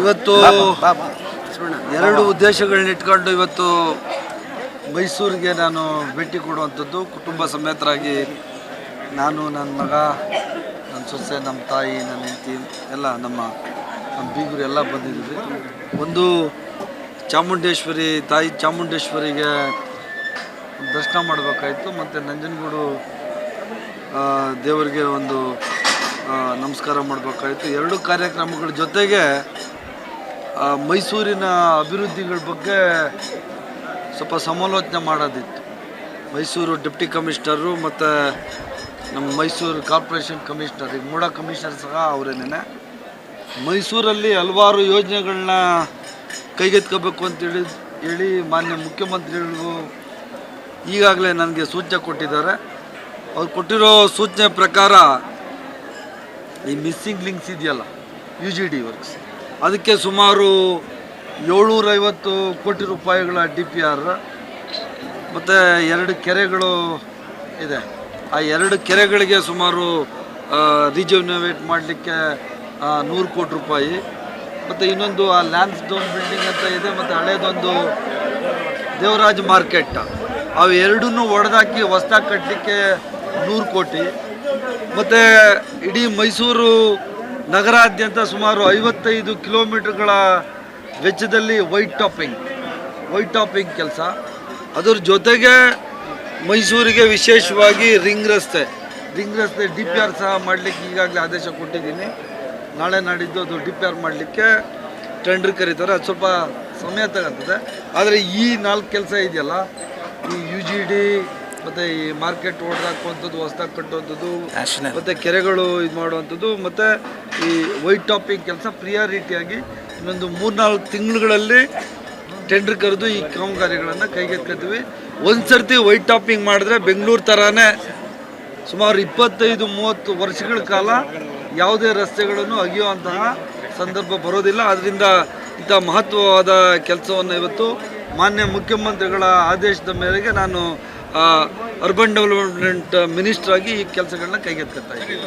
ಇವತ್ತು ಎರಡು ಉದ್ದೇಶಗಳನ್ನ ಇಟ್ಕೊಂಡು ಇವತ್ತು ಮೈಸೂರಿಗೆ ನಾನು ಭೇಟಿ ಕೊಡುವಂಥದ್ದು ಕುಟುಂಬ ಸಮೇತರಾಗಿ ನಾನು ನನ್ನ ಮಗ ನನ್ನ ಸೊಸೆ ನಮ್ಮ ತಾಯಿ ನನ್ನ ಹೆಂಡತಿ ಎಲ್ಲ ನಮ್ಮ ನಮ್ಮ ಬೀಗರು ಎಲ್ಲ ಬಂದಿದ್ದೀವಿ. ಒಂದು ಚಾಮುಂಡೇಶ್ವರಿ ತಾಯಿ ಚಾಮುಂಡೇಶ್ವರಿಗೆ ದರ್ಶನ ಮಾಡಬೇಕಾಯಿತು. ಮತ್ತು ನಂಜನಗೂಡು ದೇವರಿಗೆ ಒಂದು ನಮಸ್ಕಾರ ಮಾಡಬೇಕಾಯಿತು. ಎರಡು ಕಾರ್ಯಕ್ರಮಗಳ ಜೊತೆಗೆ ಮೈಸೂರಿನ ಅಭಿವೃದ್ಧಿಗಳ ಬಗ್ಗೆ ಸ್ವಲ್ಪ ಸಮಾಲೋಚನೆ ಮಾಡೋದಿತ್ತು. ಮೈಸೂರು ಡೆಪ್ಟಿ ಕಮಿಷ್ನರು ಮತ್ತು ನಮ್ಮ ಮೈಸೂರು ಕಾರ್ಪೊರೇಷನ್ ಕಮಿಷನರ್, ಈಗ ಮೂಡ ಕಮಿಷನರ್ ಸಹ ಅವರೇನೇ ಮೈಸೂರಲ್ಲಿ ಹಲವಾರು ಯೋಜನೆಗಳನ್ನ ಕೈಗೆತ್ಕೋಬೇಕು ಅಂತೇಳಿ ಹೇಳಿ ಮಾನ್ಯ ಮುಖ್ಯಮಂತ್ರಿಗಳಿಗೂ ಈಗಾಗಲೇ ನನಗೆ ಸೂಚನೆ ಕೊಟ್ಟಿದ್ದಾರೆ. ಅವ್ರು ಕೊಟ್ಟಿರೋ ಸೂಚನೆ ಪ್ರಕಾರ ಈ ಮಿಸ್ಸಿಂಗ್ ಲಿಂಕ್ಸ್ ಇದೆಯಲ್ಲ, ಯು ಜಿ ಡಿ ವರ್ಕ್ಸ್. ಅದಕ್ಕೆ ಸುಮಾರು ಏಳ್ನೂರೈವತ್ತು ಕೋಟಿ ರೂಪಾಯಿಗಳ ಡಿ ಪಿ ಆರ್, ಮತ್ತು ಎರಡು ಕೆರೆಗಳು ಇದೆ. ಆ ಎರಡು ಕೆರೆಗಳಿಗೆ ಸುಮಾರು ರಿಜೋನೋವೇಟ್ ಮಾಡಲಿಕ್ಕೆ ನೂರು ಕೋಟಿ ರೂಪಾಯಿ. ಮತ್ತು ಇನ್ನೊಂದು ಆ ಲ್ಯಾನ್ಸ್ ಡೋನ್ ಬಿಲ್ಡಿಂಗ್ ಅಂತ ಇದೆ, ಮತ್ತು ಹಳೇದೊಂದು ದೇವರಾಜ್ ಮಾರ್ಕೆಟ್. ಅವು ಎರಡನ್ನೂ ಒಡೆದಾಕಿ ಹೊಸ್ದಾಗಿ ಕಟ್ಟಲಿಕ್ಕೆ ನೂರು ಕೋಟಿ. ಮತ್ತು ಇಡೀ ಮೈಸೂರು ನಗರಾದ್ಯಂತ ಸುಮಾರು ಐವತ್ತೈದು ಕಿಲೋಮೀಟರ್ಗಳ ವೆಚ್ಚದಲ್ಲಿ ವೈಟ್ ಟಾಪಿಂಗ್ ವೈಟ್ ಟಾಪಿಂಗ್ ಕೆಲಸ. ಅದರ ಜೊತೆಗೆ ಮೈಸೂರಿಗೆ ವಿಶೇಷವಾಗಿ ರಿಂಗ್ ರಸ್ತೆ ರಿಂಗ್ ರಸ್ತೆ ಡಿ ಪಿ ಆರ್ ಸಹ ಮಾಡಲಿಕ್ಕೆ ಈಗಾಗಲೇ ಆದೇಶ ಕೊಟ್ಟಿದ್ದೀನಿ. ನಾಳೆ ನಾಡಿದ್ದು ಅದು ಡಿ ಪಿ ಆರ್ ಮಾಡಲಿಕ್ಕೆ ಟೆಂಡರ್ ಕರೀತಾರೆ. ಅದು ಸ್ವಲ್ಪ ಸಮಯ ತಗೊತದೆ. ಆದರೆ ಈ ನಾಲ್ಕು ಕೆಲಸ ಇದೆಯಲ್ಲ ಈ ಯು ಜಿ ಡಿ ಮತ್ತು ಈ ಮಾರ್ಕೆಟ್ ಓಡ್ದಾಕುವಂಥದ್ದು ಹೊಸ್ದಾಗಿ ಕಟ್ಟುವಂಥದ್ದು ಮತ್ತು ಕೆರೆಗಳು ಇದು ಮಾಡುವಂಥದ್ದು ಮತ್ತು ಈ ವೈಟ್ ಟಾಪಿಂಗ್ ಕೆಲಸ ಪ್ರಿಯಾರಿಟಿಯಾಗಿ ಇನ್ನೊಂದು ಮೂರ್ನಾಲ್ಕು ತಿಂಗಳುಗಳಲ್ಲಿ ಟೆಂಡರ್ ಕರೆದು ಈ ಕಾಮಗಾರಿಗಳನ್ನು ಕೈಗೆತ್ಕೊತೀವಿ ಒಂದು ಸರ್ತಿ ವೈಟ್ ಟಾಪಿಂಗ್ ಮಾಡಿದ್ರೆ ಬೆಂಗಳೂರು ಥರನೇ ಸುಮಾರು ಇಪ್ಪತ್ತೈದು, ಮೂವತ್ತು ವರ್ಷಗಳ ಕಾಲ ಯಾವುದೇ ರಸ್ತೆಗಳನ್ನು ಅಗಿಯುವಂತಹ ಸಂದರ್ಭ ಬರೋದಿಲ್ಲ. ಅದರಿಂದ ಇಂಥ ಮಹತ್ವವಾದ ಕೆಲಸವನ್ನು ಇವತ್ತು ಮಾನ್ಯ ಮುಖ್ಯಮಂತ್ರಿಗಳ ಆದೇಶದ ಮೇರೆಗೆ ನಾನು ಅರ್ಬನ್ ಡೆವಲಪ್ಮೆಂಟ್ ಮಿನಿಸ್ಟರ್ ಆಗಿ ಈ ಕೆಲಸಗಳನ್ನ ಇದ್ದೀನಿ.